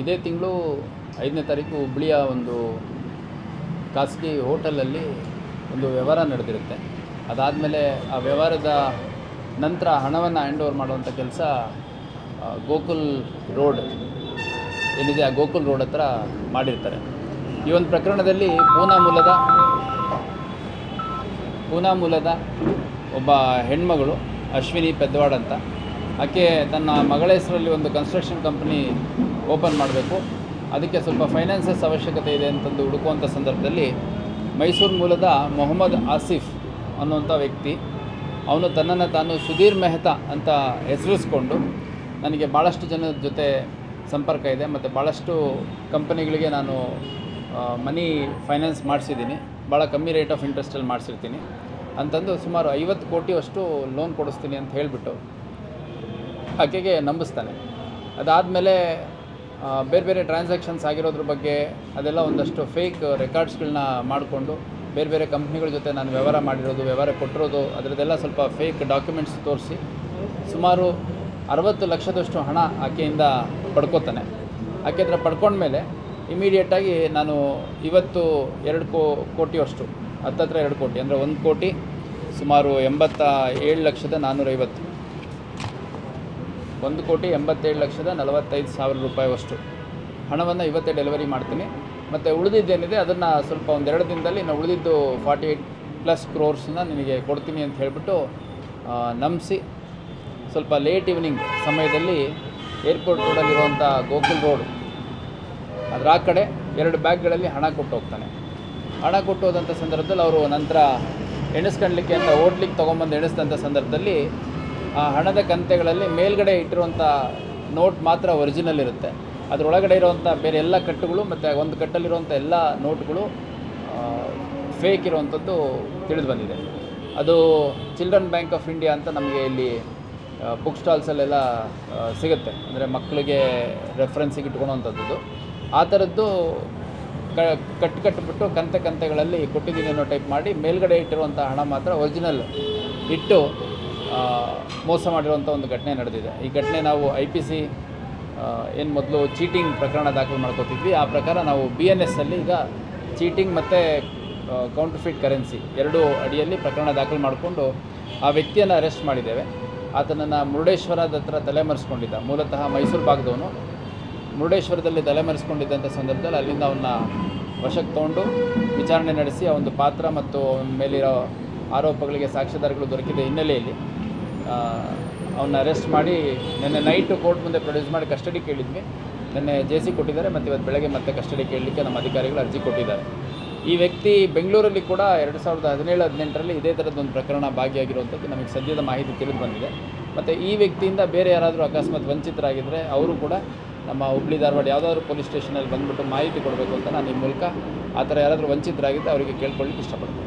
ಇದೇ ತಿಂಗಳು ಐದನೇ ತಾರೀಕು ಹುಬ್ಳಿಯ ಒಂದು ಖಾಸಗಿ ಹೋಟೆಲಲ್ಲಿ ಒಂದು ವ್ಯವಹಾರ ನಡೆದಿರುತ್ತೆ. ಅದಾದಮೇಲೆ ಆ ವ್ಯವಹಾರದ ನಂತರ ಹಣವನ್ನು ಹ್ಯಾಂಡ್ ಓವರ್ ಮಾಡುವಂಥ ಕೆಲಸ ಗೋಕುಲ್ ರೋಡ್ ಏನಿದೆ, ಆ ಗೋಕುಲ್ ರೋಡ್ ಹತ್ರ ಮಾಡಿರ್ತಾರೆ. ಈ ಒಂದು ಪ್ರಕರಣದಲ್ಲಿ ಪೂನಾ ಮೂಲದ ಪೂನಾ ಮೂಲದ ಒಬ್ಬ ಹೆಣ್ಮಗಳು ಅಶ್ವಿನಿ ಪೆದ್ವಾಡ್ ಅಂತ. ಆಕೆ ತನ್ನ ಮಗಳ ಹೆಸರಲ್ಲಿ ಒಂದು ಕನ್ಸ್ಟ್ರಕ್ಷನ್ ಕಂಪ್ನಿ ಓಪನ್ ಮಾಡಬೇಕು. ಅದಕ್ಕೆ ಸ್ವಲ್ಪ ಫೈನಾನ್ಸಸ್ ಅವಶ್ಯಕತೆ ಇದೆ ಅಂತಂದು ಹುಡುಕುವಂಥ ಸಂದರ್ಭದಲ್ಲಿ ಮೈಸೂರು ಮೂಲದ ಮೊಹಮ್ಮದ್ ಆಸಿಫ್ ಅನ್ನುವಂಥ ವ್ಯಕ್ತಿ, ಅವನು ತನ್ನನ್ನು ತಾನು ಸುಧೀರ್ ಮೆಹ್ತಾ ಅಂತ ಹೆಸರಿಸ್ಕೊಂಡು ನನಗೆ ಭಾಳಷ್ಟು ಜನರ ಜೊತೆ ಸಂಪರ್ಕ ಇದೆ ಮತ್ತು ಭಾಳಷ್ಟು ಕಂಪನಿಗಳಿಗೆ ನಾನು ಮನಿ ಫೈನಾನ್ಸ್ ಮಾಡಿಸಿದ್ದೀನಿ. ಭಾಳ ಕಮ್ಮಿ ರೇಟ್ ಆಫ್ ಇಂಟ್ರೆಸ್ಟಲ್ಲಿ ಮಾಡಿಸಿರ್ತೀನಿ. ಅಂತಂದು ಸುಮಾರು ಐವತ್ತು ಕೋಟಿಯಷ್ಟು ಲೋನ್ ಕೊಡಿಸ್ತೀನಿ ಅಂತ ಹೇಳಿಬಿಟ್ಟು ಆಕೆಗೆ ನಂಬಿಸ್ತಾನೆ. ಅದಾದಮೇಲೆ ಬೇರೆ ಬೇರೆ ಟ್ರಾನ್ಸಾಕ್ಷನ್ಸ್ ಆಗಿರೋದ್ರ ಬಗ್ಗೆ ಅದೆಲ್ಲ ಒಂದಷ್ಟು ಫೇಕ್ ರೆಕಾರ್ಡ್ಸ್ಗಳನ್ನ ಮಾಡಿಕೊಂಡು ಬೇರೆ ಬೇರೆ ಕಂಪ್ನಿಗಳ ಜೊತೆ ನಾನು ವ್ಯವಹಾರ ಮಾಡಿರೋದು, ವ್ಯವಹಾರ ಕೊಟ್ಟಿರೋದು, ಅದರದ್ದೆಲ್ಲ ಸ್ವಲ್ಪ ಫೇಕ್ ಡಾಕ್ಯುಮೆಂಟ್ಸ್ ತೋರಿಸಿ ಸುಮಾರು ಅರವತ್ತು ಲಕ್ಷದಷ್ಟು ಹಣ ಆಕೆಯಿಂದ ಪಡ್ಕೋತಾನೆ. ಆಕೆ ಹತ್ರ ಪಡ್ಕೊಂಡ್ಮೇಲೆ ಇಮಿಡಿಯೇಟಾಗಿ ನಾನು ಇವತ್ತು ಎರಡು ಕೋ, ಕೋಟಿಯಷ್ಟು, ಹತ್ತತ್ರ ಎರಡು ಕೋಟಿ, ಅಂದರೆ ಒಂದು ಕೋಟಿ ಸುಮಾರು ಎಂಬತ್ತ ಏಳು ಲಕ್ಷದ ನಾನ್ನೂರೈವತ್ತು ಒಂದು ಕೋಟಿ ಎಂಬತ್ತೇಳು ಲಕ್ಷದ ನಲವತ್ತೈದು ಸಾವಿರ ರೂಪಾಯಿವಷ್ಟು. ಹಣವನ್ನು ಇವತ್ತೇ ಡೆಲಿವರಿ ಮಾಡ್ತೀನಿ. ಮತ್ತು ಉಳಿದಿದ್ದೇನಿದೆ, ಅದನ್ನು ಸ್ವಲ್ಪ ಒಂದೆರಡು ದಿನದಲ್ಲಿ ನಾನು ಉಳಿದಿದ್ದು ಫಾರ್ಟಿ ಏಯ್ಟ್ ಪ್ಲಸ್ ಕ್ರೋರ್ಸನ್ನ ನಿನಗೆ ಕೊಡ್ತೀನಿ ಅಂತ ಹೇಳಿಬಿಟ್ಟು ನಂಬಿಸಿ. ಸ್ವಲ್ಪ ಲೇಟ್ ಈವ್ನಿಂಗ್ ಸಮಯದಲ್ಲಿ ಏರ್ಪೋರ್ಟ್ ರೋಡಲ್ಲಿರುವಂಥ ಗೋಕುಲ್ ರೋಡ್. ಅದರ ಆ ಕಡೆ ಎರಡು ಬ್ಯಾಗ್ಗಳಲ್ಲಿ ಹಣ ಕೊಟ್ಟು ಹೋಗ್ತಾನೆ. ಹಣ ಕೊಟ್ಟು ಹೋದಂಥ ಸಂದರ್ಭದಲ್ಲಿ ಅವರು ನಂತರ ಎಣಿಸ್ಕೊಳ್ಲಿಕ್ಕೆ ಅಂತ, ಓಡ್ಲಿಕ್ಕೆ ತೊಗೊಂಬಂದು ಎಣಿಸಿದಂಥ ಸಂದರ್ಭದಲ್ಲಿ ಆ ಹಣದ ಕಂತೆಗಳಲ್ಲಿ ಮೇಲ್ಗಡೆ ಇಟ್ಟಿರುವಂಥ ನೋಟ್ ಮಾತ್ರ ಒರಿಜಿನಲ್ ಇರುತ್ತೆ. ಅದರೊಳಗಡೆ ಇರುವಂಥ ಬೇರೆ ಎಲ್ಲ ಕಟ್ಟುಗಳು ಮತ್ತು ಒಂದು ಕಟ್ಟಲ್ಲಿರುವಂಥ ಎಲ್ಲ ನೋಟ್ಗಳು ಫೇಕ್ ಇರುವಂಥದ್ದು ತಿಳಿದು ಬಂದಿದೆ. ಅದು ಚಿಲ್ಡ್ರನ್ ಬ್ಯಾಂಕ್ ಆಫ್ ಇಂಡಿಯಾ ಅಂತ ನಮಗೆ ಇಲ್ಲಿ ಬುಕ್ ಸ್ಟಾಲ್ಸಲ್ಲೆಲ್ಲ ಸಿಗುತ್ತೆ. ಅಂದರೆ ಮಕ್ಕಳಿಗೆ ರೆಫರೆನ್ಸಿಗೆ ಇಟ್ಕೊಳೋವಂಥದ್ದು ಆ ಥರದ್ದು ಕ ಕಟ್ಟು ಕಟ್ಟಿಬಿಟ್ಟು ಕಂತೆ ಕಂತೆಗಳಲ್ಲಿ ಕೊಟ್ಟಿದ್ದೀನಿ ಅನ್ನೋ ಟೈಪ್ ಮಾಡಿ ಮೇಲ್ಗಡೆ ಇಟ್ಟಿರುವಂಥ ಹಣ ಮಾತ್ರ ಒರಿಜಿನಲ್ ಇಟ್ಟು ಮೋಸ ಮಾಡಿರುವಂಥ ಒಂದು ಘಟನೆ ನಡೆದಿದೆ. ಈ ಘಟನೆ ನಾವು ಐ ಪಿ ಸಿ ಏನು ಮೊದಲು ಚೀಟಿಂಗ್ ಪ್ರಕರಣ ದಾಖಲು ಮಾಡ್ಕೋತಿದ್ವಿ. ಆ ಪ್ರಕಾರ ನಾವು ಬಿ ಎನ್ ಎಸ್ಸಲ್ಲಿ ಈಗ ಚೀಟಿಂಗ್ ಮತ್ತು ಕೌಂಟರ್ಫಿಟ್ ಕರೆನ್ಸಿ ಎರಡೂ ಅಡಿಯಲ್ಲಿ ಪ್ರಕರಣ ದಾಖಲು ಮಾಡಿಕೊಂಡು ಆ ವ್ಯಕ್ತಿಯನ್ನು ಅರೆಸ್ಟ್ ಮಾಡಿದ್ದೇವೆ. ಆತನನ್ನು ಮುರುಡೇಶ್ವರದ ಹತ್ರ ತಲೆಮರೆಸ್ಕೊಂಡಿದ್ದ ಮೂಲತಃ ಮೈಸೂರು ಭಾಗದವನು. ಮುರುಡೇಶ್ವರದಲ್ಲಿ ತಲೆಮರೆಸ್ಕೊಂಡಿದ್ದಂಥ ಸಂದರ್ಭದಲ್ಲಿ ಅಲ್ಲಿಂದ ಅವನ್ನ ವಶಕ್ಕೆ ತಗೊಂಡು ವಿಚಾರಣೆ ನಡೆಸಿ ಆ ಒಂದು ಪಾತ್ರ ಮತ್ತು ಅವನ ಮೇಲಿರೋ ಆರೋಪಗಳಿಗೆ ಸಾಕ್ಷ್ಯಾಧಾರಗಳು ದೊರಕಿದ ಹಿನ್ನೆಲೆಯಲ್ಲಿ ಅವನ್ನ ಅರೆಸ್ಟ್ ಮಾಡಿ ನಿನ್ನೆ ನೈಟು ಕೋರ್ಟ್ ಮುಂದೆ ಪ್ರೊಡ್ಯೂಸ್ ಮಾಡಿ ಕಸ್ಟಡಿ ಕೇಳಿದ್ವಿ. ನಿನ್ನೆ ಜೆ ಸಿ ಕೊಟ್ಟಿದ್ದಾರೆ, ಮತ್ತು ಇವತ್ತು ಬೆಳಗ್ಗೆ ಮತ್ತೆ ಕಸ್ಟಡಿ ಕೇಳಲಿಕ್ಕೆ ನಮ್ಮ ಅಧಿಕಾರಿಗಳು ಅರ್ಜಿ ಕೊಟ್ಟಿದ್ದಾರೆ. ಈ ವ್ಯಕ್ತಿ ಬೆಂಗಳೂರಲ್ಲಿ ಕೂಡ ಎರಡು ಸಾವಿರದ ಹದಿನೇಳು, ಹದಿನೆಂಟರಲ್ಲಿ ಇದೇ ಥರದ್ದೊಂದು ಪ್ರಕರಣ ಭಾಗಿಯಾಗಿರುವಂಥದ್ದು ನಮಗೆ ಸದ್ಯದ ಮಾಹಿತಿ ತಿಳಿದು ಬಂದಿದೆ. ಮತ್ತು ಈ ವ್ಯಕ್ತಿಯಿಂದ ಬೇರೆ ಯಾರಾದರೂ ಅಕಸ್ಮಾತ್ ವಂಚಿತರಾಗಿದ್ದರೆ ಅವರು ಕೂಡ ನಮ್ಮ ಹುಬ್ಳಿ ಧಾರವಾಡ ಯಾವುದಾದ್ರೂ ಪೊಲೀಸ್ ಸ್ಟೇಷನಲ್ಲಿ ಬಂದುಬಿಟ್ಟು ಮಾಹಿತಿ ಕೊಡಬೇಕು ಅಂತ ನಾನು ಈ ಮೂಲಕ ಆ ಥರ ಯಾರಾದರೂ ವಂಚಿತರಾಗಿದ್ದರೆ ಅವರಿಗೆ ಕೇಳ್ಕೊಳ್ಳಿಕ್ಕೆ ಇಷ್ಟಪಡ್ತೀನಿ.